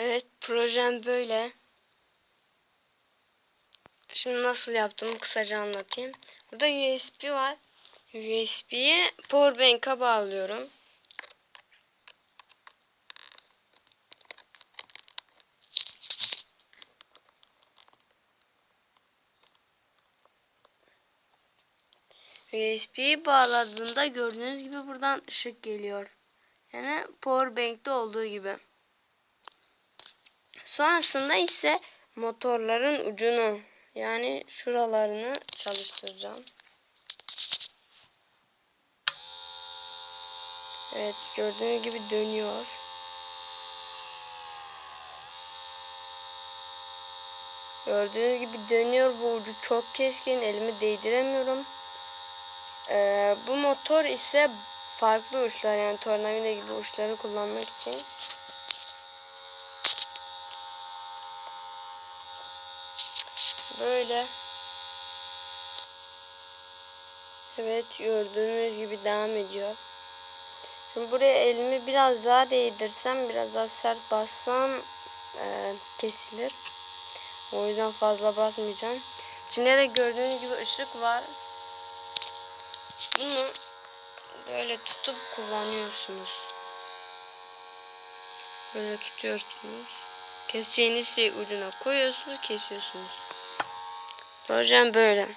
Evet projem böyle. Şimdi nasıl yaptığımı kısaca anlatayım. Burada USB var. USB'yi powerbank'a bağlıyorum. USB'yi bağladığında gördüğünüz gibi buradan ışık geliyor. Yani powerbank'te olduğu gibi. Sonrasında ise motorların ucunu yani şuralarını çalıştıracağım. Evet gördüğünüz gibi dönüyor. Gördüğünüz gibi dönüyor. Bu ucu çok keskin. Elimi değdiremiyorum. Ee, bu motor ise farklı uçlar yani tornavida gibi uçları kullanmak için. Böyle. Evet gördüğünüz gibi devam ediyor. Şimdi buraya elimi biraz daha değdirsem biraz daha sert bassam e, kesilir. O yüzden fazla basmayacağım. İçinde de gördüğünüz gibi ışık var. Bunu böyle tutup kullanıyorsunuz. Böyle tutuyorsunuz. Keseceğiniz şey ucuna koyuyorsunuz, kesiyorsunuz. Projem böyle.